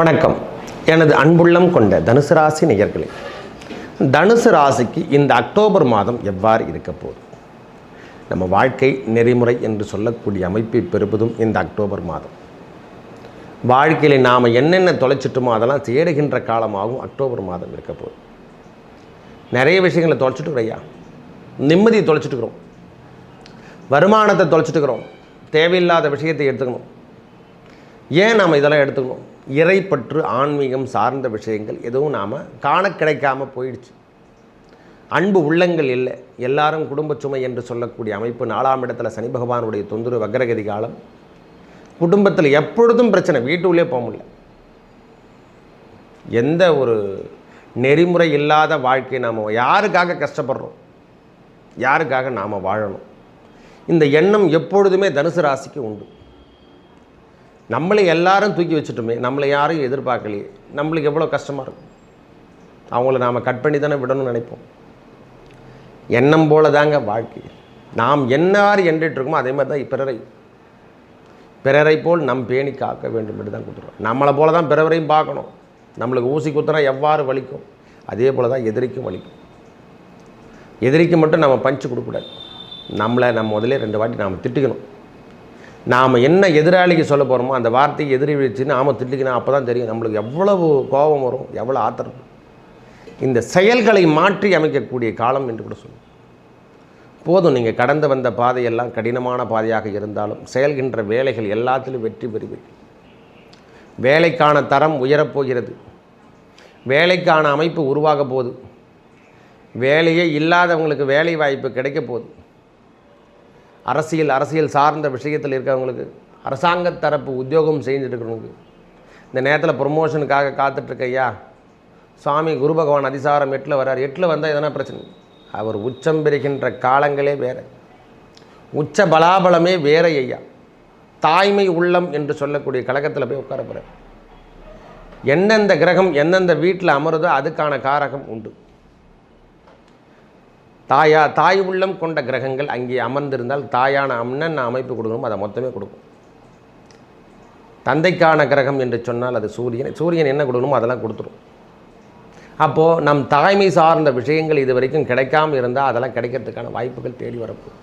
வணக்கம். எனது அன்புள்ளம் கொண்ட தனுசு ராசி நேயர்களே தனுசு ராசிக்கு இந்த அக்டோபர் மாதம் எவ்வாறு இருக்க போகுது? நம்ம வாழ்க்கை நெறிமுறை என்று சொல்லக்கூடிய அமைப்பை பெறுவதும் இந்த அக்டோபர் மாதம். வாழ்க்கையில் நாம் என்னென்ன தொலைச்சிட்டுமோ அதெல்லாம் தேடுகின்ற காலமாகவும் அக்டோபர் மாதம் இருக்க போகுது. நிறைய விஷயங்களை தொலைச்சிட்டு ஐயா. நிம்மதியை தொலைச்சிட்டுக்கிறோம் வருமானத்தை தொலைச்சிட்டுக்கிறோம் தேவையில்லாத விஷயத்தை எடுத்துக்கணும். ஏன் நாம் இதெல்லாம் எடுத்துக்கணும்? இறைப்பற்று ஆன்மீகம் சார்ந்த விஷயங்கள் எதுவும் நாம் காண கிடைக்காம போயிடுச்சு. அன்பு உள்ளங்கள் இல்லை. எல்லாரும் குடும்ப சுமை என்று சொல்லக்கூடிய அமைப்பு நாலாம் இடத்துல சனி பகவானுடைய தொந்தரவு வக்ரகதி காலம். குடும்பத்தில் எப்பொழுதும் பிரச்சனை வீட்டுக்குள்ளே போக முடியல. எந்த ஒரு நெறிமுறை இல்லாத வாழ்க்கை நாம் யாருக்காக கஷ்டப்படுறோம்? யாருக்காக நாம் வாழணும்? இந்த எண்ணம் எப்பொழுதுமே தனுசு ராசிக்கு உண்டு. நம்மளை எல்லாரும் தூக்கி வச்சுட்டோமே நம்மளை யாரும் எதிர்பார்க்கலையே. நம்மளுக்கு எவ்வளோ கஷ்டமாக இருக்கும்? அவங்கள நாம் கட் பண்ணி தானே விடணும்னு நினைப்போம். எண்ணம் போல தாங்க வாழ்க்கை. நாம் என்னார் என்றிட்டு இருக்கோமோ அதே மாதிரி தான் பிறரை. பிறரை போல் நம் பேணி காக்க வேண்டும் என்று தான் கொடுத்துருவோம் நம்மளை போல தான் பிறவரையும் பார்க்கணும். நம்மளுக்கு ஊசி குத்துனா எவ்வாறு வலிக்கும்? அதே போல் தான் எதிரிக்கும் வலிக்கும். எதிரிக்கு மட்டும் நம்ம பஞ்சு கொடுக்கக்கூடாது. நம்மளை நம்ம முதலே ரெண்டு வாட்டி நாம் திட்டிக்கணும். நாம் என்ன எதிராளிக்கு சொல்ல போகிறோமோ அந்த வார்த்தையை எதிரி வச்சு ஆமாம் திட்டிக்கணும் அப்போ தான் தெரியும் நம்மளுக்கு எவ்வளவு கோபம் வரும் எவ்வளோ ஆத்திரம். இந்த செயல்களை மாற்றி அமைக்கக்கூடிய காலம் என்று கூட சொல்லுவோம். போதும் நீங்கள் கடந்து வந்த பாதையெல்லாம் கடினமான பாதையாக இருந்தாலும் செயல்கின்ற வேலைகள் எல்லாத்திலும் வெற்றி பெறுவீர்கள். வேலைக்கான தரம் உயரப்போகிறது. வேலைக்கான அமைப்பு உருவாக போகுது. வேலையே இல்லாதவங்களுக்கு வேலை வாய்ப்பு கிடைக்க போகுது. அரசியல் அரசியல் சார்ந்த விஷயத்தில் இருக்கிறவங்களுக்கு அரசாங்க தரப்பு உத்தியோகம் செஞ்சுட்டு இந்த நேரத்தில் ப்ரொமோஷனுக்காக காத்துட்ருக்க ஐயா சுவாமி குரு பகவான் அதிசாரம் எட்டில் வர்றார். எட்டில் வந்தால் எதனா பிரச்சனை? அவர் உச்சம் பெறுகின்ற காலங்களே வேறு. உச்ச பலாபலமே வேற ஐயா. தாய்மை உள்ளம் என்று சொல்லக்கூடிய கழகத்தில் போய் உட்கார போகிறார் எந்தெந்த கிரகம் எந்தெந்த வீட்டில் அமருதோ அதுக்கான காரகம் உண்டு. தாயா தாய் உள்ளம் கொண்ட கிரகங்கள் அங்கே அமர்ந்திருந்தால் தாயான அண்ணன் அமைப்பு கொடுக்கணும் அதை மொத்தமே கொடுக்கும். தந்தைக்கான கிரகம் என்று சொன்னால் அது சூரியன். சூரியன் என்ன கொடுக்கணுமோ அதெல்லாம் கொடுத்துரும். அப்போது நம் தாய்மை சார்ந்த விஷயங்கள் இது வரைக்கும் கிடைக்காம இருந்தால் அதெல்லாம் கிடைக்கிறதுக்கான வாய்ப்புகள் தேடி வரப்போகுது.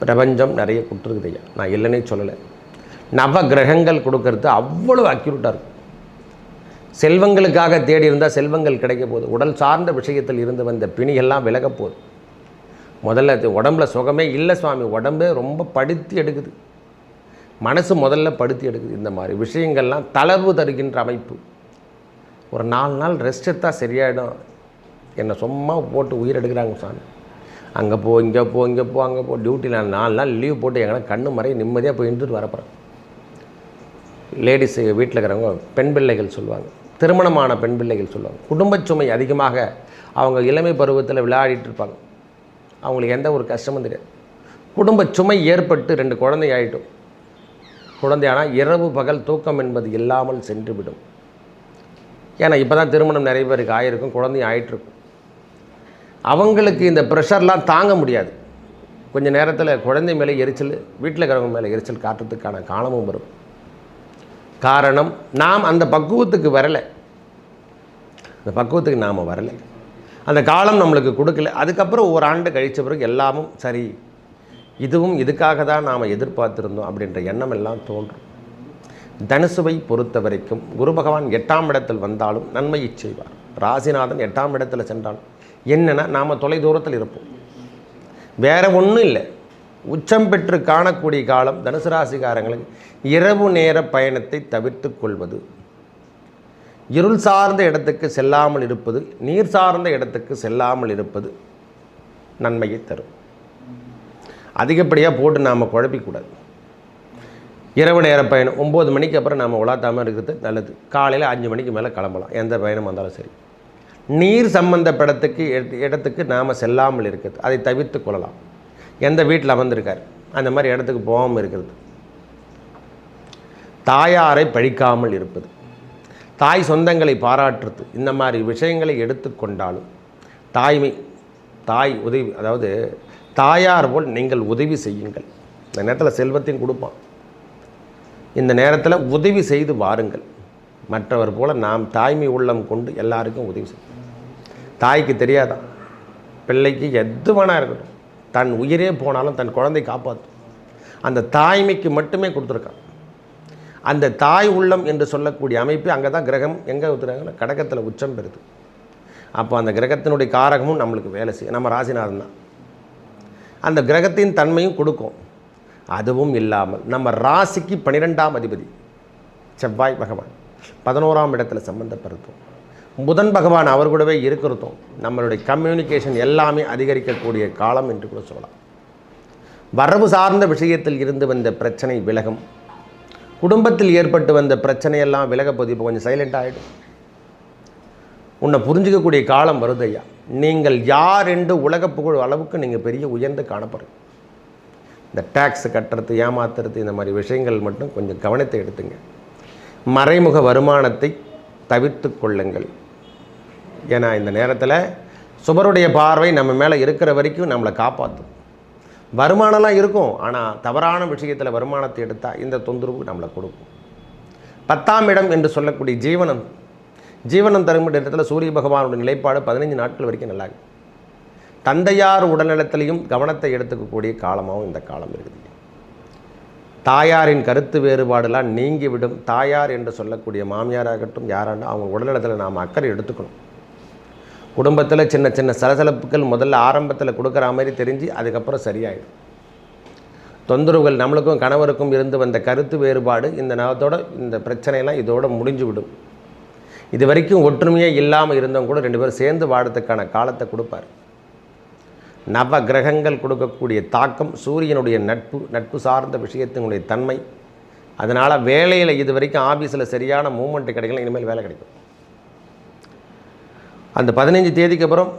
பிரபஞ்சம் நிறைய கொடுத்துருக்குது ஐயா. நான் இல்லைன்னே சொல்லலை. நவ கிரகங்கள் கொடுக்கறது அவ்வளோ அக்யூரேட்டாக இருக்கும். செல்வங்களுக்காக தேடி இருந்தால் செல்வங்கள் கிடைக்க போகுது. உடல் சார்ந்த விஷயத்தில் இருந்து வந்த பிணியெல்லாம் விலகப் போகுது. முதல்ல உடம்புல சுகமே இல்லை சுவாமி. உடம்பே ரொம்ப படுத்தி எடுக்குது. மனசு முதல்ல படுத்தி எடுக்குது. இந்த மாதிரி விஷயங்கள்லாம் தளர்வு தருகின்ற அமைப்பு. ஒரு நாலு நாள் ரெஸ்ட் எடுத்தால் சரியாயிடும். என்னை சும்மா போட்டு உயிர் எடுக்கிறாங்க சாமி அங்கே போ இங்கே போ இங்கே போ அங்கே போ. டியூட்டியில் நான் நாலு நாள் லீவ் போட்டு எங்கன்னா கண்ணு மறைய நிம்மதியாக போய் இருந்துட்டு வரப்போகிறேன் லேடிஸ் வீட்டில் இருக்கிறவங்க பெண் பிள்ளைகள் சொல்லுவாங்க. திருமணமான பெண் பிள்ளைகள் சொல்லுவாங்க. குடும்பச் சுமை அதிகமாக அவங்க இளமை பருவத்தில் விளையாடிட்டு இருப்பாங்க. அவங்களுக்கு எந்த ஒரு கஷ்டமும் தெரியாது. குடும்ப சுமை ஏற்பட்டு ரெண்டு குழந்தை ஆகிட்டும் குழந்தையானால் இரவு பகல் தூக்கம் என்பது இல்லாமல் சென்றுவிடும். ஏன்னா இப்போ தான் திருமணம் நிறைய பேருக்கு ஆகிருக்கும் குழந்தையும் ஆகிட்டுருக்கும் அவங்களுக்கு இந்த ப்ரெஷர்லாம் தாங்க முடியாது. கொஞ்ச நேரத்தில் குழந்தை மேலே எரிச்சல் வீட்டில் இருக்கிறவங்க மேலே எரிச்சல் காட்டுறதுக்கான காலமும் வரும். காரணம் நாம் அந்த பக்குவத்துக்கு வரலை. அந்த பக்குவத்துக்கு நாம் வரலை. அந்த காலம் நம்மளுக்கு கொடுக்கல. அதுக்கப்புறம் ஒரு ஆண்டு கழித்த பிறகு எல்லாமும் சரி இதுவும் இதுக்காக தான் நாம் எதிர்பார்த்துருந்தோம் அப்படின்ற எண்ணம் எல்லாம் தோன்றும். தனுசுவை பொறுத்த வரைக்கும் குரு பகவான் எட்டாம் இடத்தில் வந்தாலும் நன்மையை செய்வார். ராசிநாதன் எட்டாம் இடத்துல சென்றாலும் என்னென்னா நாம் தொலை தூரத்தில் இருப்போம். வேறு ஒன்றும் இல்லை. உச்சம் பெற்று காணக்கூடிய காலம் தனுசு ராசிக்காரங்களுக்கு இரவு நேர பயணத்தை தவிர்த்து கொள்வது. இருள் சார்ந்த இடத்துக்கு செல்லாமல் இருப்பது நீர் சார்ந்த இடத்துக்கு செல்லாமல் இருப்பது நன்மையை தரும். அதிகப்படியாக போட்டு நாம் குழப்பிக்கூடாது. இரவு நேர பயணம் ஒம்பது மணிக்கு அப்புறம் நாம் உலாத்தாமல் இருக்கிறது நல்லது. காலையில் அஞ்சு மணிக்கு மேலே கிளம்பலாம் எந்த பயணம் வந்தாலும் சரி. நீர் சம்பந்தப்படத்துக்கு இடத்துக்கு நாம் செல்லாமல் இருக்கிறது அதை தவிர்த்து கொள்ளலாம். எந்த வீட்டில் அமர்ந்திருக்கார்? அந்த மாதிரி இடத்துக்கு போகாமல் இருக்கிறது. தாயாரை பழிக்காமல் இருப்பது. தாய் சொந்தங்களை பாராட்டுறது. இந்த மாதிரி விஷயங்களை எடுத்துக்கொண்டாலும் தாய்மை தாய் உதவி அதாவது தாயார் போல் நீங்கள் உதவி செய்யுங்கள். இந்த நேரத்தில் செல்வத்தையும் கொடுப்பான். இந்த நேரத்தில் உதவி செய்து வாருங்கள். மற்றவர் போல் நாம் தாய்மை உள்ளம் கொண்டு எல்லாருக்கும் உதவி செய்யும் தாய்க்கு தெரியாதான் பிள்ளைக்கு எது வேணா இருக்கட்டும். தன் உயிரே போனாலும் தன் குழந்தை காப்பாற்றும் அந்த தாய்மைக்கு மட்டுமே கொடுத்துருக்கான். அந்த தாய் உள்ளம் என்று சொல்லக்கூடிய அமைப்பு அங்கே தான் கிரகம் எங்கே ஊற்றுறாங்கன்னா கடகத்தில் உச்சம் பெறுது. அப்போ அந்த கிரகத்தினுடைய காரகமும் நம்மளுக்கு வேலை செய்யும். நம்ம ராசிநாதன் தான். அந்த கிரகத்தின் தன்மையும் கொடுக்கும். அதுவும் இல்லாமல் நம்ம ராசிக்கு பன்னிரெண்டாம் அதிபதி செவ்வாய் பகவான் பதினோராம் இடத்துல சம்மந்தப்படுத்தும் புதன் பகவான் அவர் கூடவே இருக்கிறதும் நம்மளுடைய கம்யூனிகேஷன் எல்லாமே அதிகரிக்கக்கூடிய காலம் என்று கூட சொல்லலாம். வரவு சார்ந்த விஷயத்தில் இருந்து வந்த பிரச்சனை விலகும். குடும்பத்தில் ஏற்பட்டு வந்த பிரச்சனையெல்லாம் விலக போது இப்போ கொஞ்சம் சைலண்ட் ஆகிடும் உன்னை புரிஞ்சிக்கக்கூடிய காலம் வருது ஐயா. நீங்கள் யார் என்று உலக புகழ் அளவுக்கு நீங்கள் பெரிய உயர்ந்து காணப்படுறீங்க இந்த டேக்ஸ் கட்டுறது ஏமாத்துறது இந்த மாதிரி விஷயங்கள் மட்டும் கொஞ்சம் கவனத்தை எடுத்துங்க. மறைமுக வருமானத்தை தவிர்த்து கொள்ளுங்கள். ஏன்னா இந்த நேரத்தில் சுபருடைய பார்வை நம்ம மேலே இருக்கிற வரைக்கும் நம்மளை காப்பாற்றும் வருமானம்லாம் இருக்கும் ஆனால் தவறான விஷயத்தில் வருமானத்தை எடுத்தால் இந்த தொந்தரவு நம்மளை கொடுக்கும். பத்தாம் இடம் என்று சொல்லக்கூடிய ஜீவனம் ஜீவனம் தரும் இடத்துல சூரிய பகவானுடைய நிலைப்பாடு பதினைஞ்சு நாட்கள் வரைக்கும் நல்லா இருக்கும் தந்தையார் உடல்நலத்திலையும் கவனத்தை எடுத்துக்கக்கூடிய காலமாகவும் இந்த காலம் இருக்குது. தாயாரின் கருத்து வேறுபாடெல்லாம் நீங்கிவிடும். தாயார் என்று சொல்லக்கூடிய மாமியாராகட்டும் யாராண்டும் அவங்க உடல்நலத்தில் நாம் அக்கறை எடுத்துக்கணும். குடும்பத்தில் சின்ன சின்ன சலசலப்புகள் முதல்ல ஆரம்பத்தில் கொடுக்குற மாதிரி தெரிஞ்சு அதுக்கப்புறம் சரியாயிடும். தொந்தரவுகள் நம்மளுக்கும் கணவருக்கும் இருந்து வந்த கருத்து வேறுபாடு இந்த நேரத்தோட இந்த பிரச்சனையெல்லாம் இதோட முடிஞ்சு விடும் இது வரைக்கும் ஒற்றுமையே இல்லாமல் இருந்தவங்க கூட ரெண்டு பேரும் சேர்ந்து வாழறதுக்கான காலத்தை கொடுப்பார். நவ கிரகங்கள் கொடுக்கக்கூடிய தாக்கம் சூரியனுடைய நட்பு நட்பு சார்ந்த விஷயத்தினுடைய தன்மை. அதனால் வேலையில் இது வரைக்கும் ஆஃபீஸில் சரியான மூமெண்ட் கிடைக்கல இனிமேல் வேலை கிடைக்கும். அந்த பதினஞ்சு தேதிக்கு அப்புறம்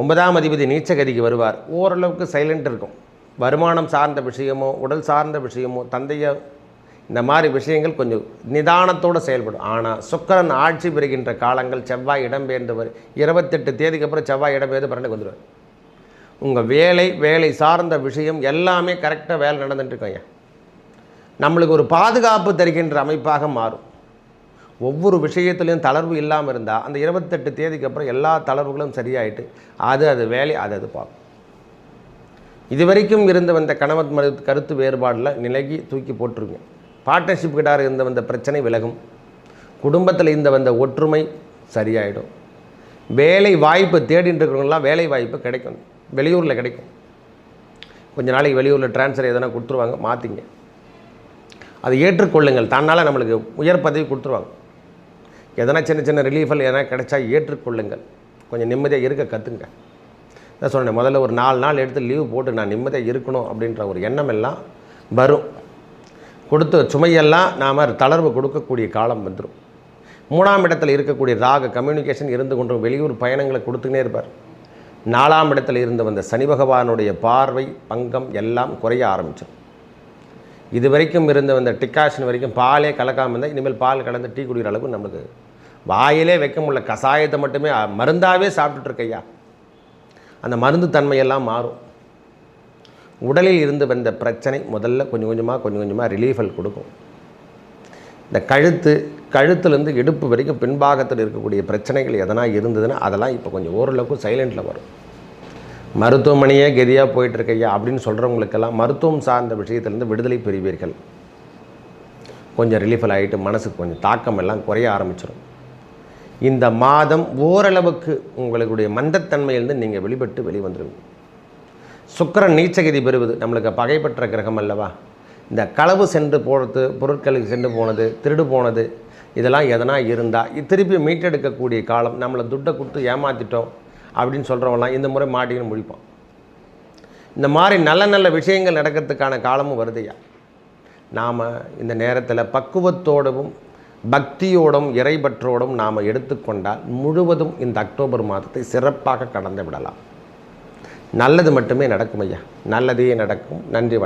ஒன்பதாம் அதிபதி நீச்சகதிக்கு வருவார். ஓரளவுக்கு சைலண்ட் இருக்கும். வருமானம் சார்ந்த விஷயமோ உடல் சார்ந்த விஷயமோ தந்தைய இந்த மாதிரி விஷயங்கள் கொஞ்சம் நிதானத்தோடு செயல்படும். ஆனால் சுக்கரன் ஆட்சி பெறுகின்ற காலங்கள் செவ்வாய் இடம்பெயர்ந்தவர். இருபத்தெட்டு தேதிக்கு அப்புறம் செவ்வாய் இடம்பெயர்ந்து பன்னெண்டுக்கு வந்துடுவார். உங்கள் வேலை வேலை சார்ந்த விஷயம் எல்லாமே கரெக்டாக வேலை நடந்துட்டுருக்கோம் நம்மளுக்கு ஒரு பாதுகாப்பு தருகின்ற அமைப்பாக மாறும். ஒவ்வொரு விஷயத்துலையும் தளர்வு இல்லாமல் இருந்தால் அந்த இருபத்தெட்டு தேதிக்கு அப்புறம் எல்லா தளர்வுகளும் சரியாயிட்டு அது அது வேலை அது அது பார்க்கும் இது வரைக்கும் இருந்து வந்த கணவன் மறு கருத்து வேறுபாடில் நிலகி தூக்கி போட்டுருங்க. பார்ட்னர்ஷிப் கிட்டார் இருந்த வந்த பிரச்சனை விலகும். குடும்பத்தில் இருந்த வந்த ஒற்றுமை சரியாயிடும். வேலை வாய்ப்பு தேடிட்டு இருக்கிறவங்களாம் வேலை வாய்ப்பு கிடைக்கும். வெளியூரில் கிடைக்கும். கொஞ்ச நாளைக்கு வெளியூரில் ட்ரான்ஸ்ஃபர் எதனா கொடுத்துருவாங்க மாற்றிங்க அதை ஏற்றுக்கொள்ளுங்கள். தன்னால் நம்மளுக்கு உயர் பதவி கொடுத்துருவாங்க. எதனா சின்ன சின்ன ரிலீஃபல் எதனா கிடைச்சா ஏற்றுக்கொள்ளுங்கள். கொஞ்சம் நிம்மதியாக இருக்க கற்றுங்க நான் சொன்னேன் முதல்ல ஒரு நாலு நாள் எடுத்து லீவு போட்டு நான் நிம்மதியாக இருக்கணும் அப்படின்ற ஒரு எண்ணம் எல்லாம் வரும். கொடுத்த சுமையெல்லாம் நாம் தளர்வு கொடுக்கக்கூடிய காலம் வந்துடும் மூணாம் இடத்துல இருக்கக்கூடிய ராக கம்யூனிகேஷன் இருந்து கொண்டு வெளியூர் பயணங்களை கொடுத்துக்கினே இருப்பார். நாலாம் இடத்துல இருந்து வந்த சனி பகவானுடைய பார்வை பங்கம் எல்லாம் குறைய ஆரம்பிச்சிடும் இது வரைக்கும் இருந்த வந்த டிக்காஷன் வரைக்கும் பாலே கலக்காமல் இருந்தால் இனிமேல் பால் கலந்து டீ குடிக்கிற அளவுக்கு நம்மளுக்கு வாயிலே வைக்க முடியல கஷாயத்தை மட்டுமே மருந்தாகவே சாப்பிட்டுட்ருக்கையா அந்த மருந்து தன்மையெல்லாம் மாறும். உடலில் இருந்து வந்த பிரச்சனை முதல்ல கொஞ்சம் கொஞ்சமாக கொஞ்சம் கொஞ்சமாக ரிலீஃபல் கொடுக்கும். இந்த கழுத்து கழுத்துலேருந்து இடுப்பு வரைக்கும் பின்பாகத்தில் இருக்கக்கூடிய பிரச்சனைகள் எதனா இருந்ததுன்னா அதெல்லாம் இப்போ கொஞ்சம் ஓரளவுக்கு சைலண்டில் வரும். மருத்துவமனையே கதியாக போயிட்டுருக்கையா அப்படின்னு சொல்கிறவங்களுக்கெல்லாம் மருத்துவம் சார்ந்த விஷயத்துலேருந்து விடுதலை பெறுவீர்கள். கொஞ்சம் ரிலீஃபல் ஆகிட்டு மனசுக்கு கொஞ்சம் தாக்கம் எல்லாம் குறைய ஆரம்பிச்சிடும் இந்த மாதம் ஓரளவுக்கு உங்களுடைய மந்தத்தன்மையிலிருந்து நீங்கள் வெளிப்பட்டு வெளிவந்துருவீங்க சுக்கரன் நீச்சகதி பெறுவது நம்மளுக்கு பகைப்பற்ற கிரகம் அல்லவா? இந்த களவு சென்று போகிறது பொருட்களுக்கு சென்று போனது திருடு போனது இதெல்லாம் எதனா இருந்தால் திருப்பி மீட்டெடுக்கக்கூடிய காலம் நம்மளை துட்டை கொடுத்து ஏமாற்றிட்டோம் அப்படின்னு சொல்கிறவங்களாம் இந்த முறை மாட்டின்னு முடிப்போம் இந்த மாதிரி நல்ல நல்ல விஷயங்கள் நடக்கிறதுக்கான காலமும் வருதையா நாம் இந்த நேரத்தில் பக்குவத்தோடவும் பக்தியோடும் இறைபற்றோடும் நாம் எடுத்துக்கொண்டால் முழுவதும் இந்த அக்டோபர் மாதத்தை சிறப்பாக கடந்து விடலாம். நல்லது மட்டுமே நடக்கும் ஐயா. நல்லதே நடக்கும். நன்றி வணக்கம்.